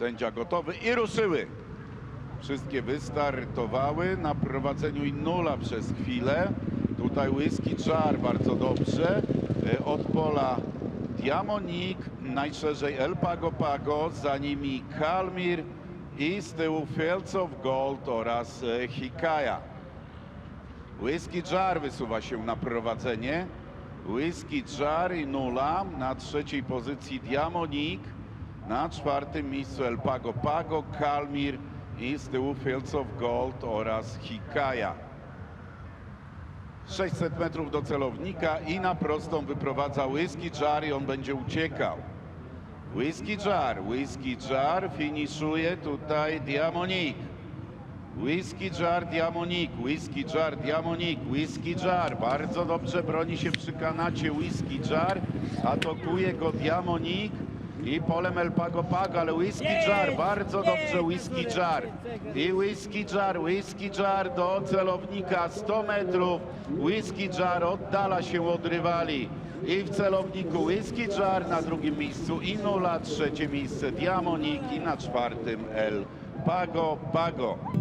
Sędzia gotowy i ruszyły. Wszystkie wystartowały na prowadzeniu Inula przez chwilę. Tutaj Whisky Jar bardzo dobrze. E, Od pola Diamonik, najszerzej El Pago Pago, za nimi Kalmir i z tyłu Fields of Gold oraz e, Hikaya. Whisky Jar wysuwa się na prowadzenie. Whisky Jar i Nula na trzeciej pozycji Diamonik. Na czwartym miejscu El Pago Pago, Kalmir i z tyłu Fields of Gold oraz Hikaya. 600 metrów do celownika i na prostą wyprowadza Whisky Jar i on będzie uciekał. Whisky Jar, Whisky Jar finiszuje tutaj Diamonik. Whisky Jar Diamonik, Whisky Jar Diamonik, Whisky Jar. Bardzo dobrze broni się przy kanacie Whisky Jar. Atakuje go Diamonik i polem El Pago Pago, ale Whisky Jar, bardzo dobrze Whisky Jar. I Whisky Jar, Whisky Jar do celownika 100 metrów. Whisky Jar oddala się od rywali. I w celowniku Whisky Jar, na drugim miejscu Inula, trzecie miejsce Diamonik i na czwartym El Pago Pago.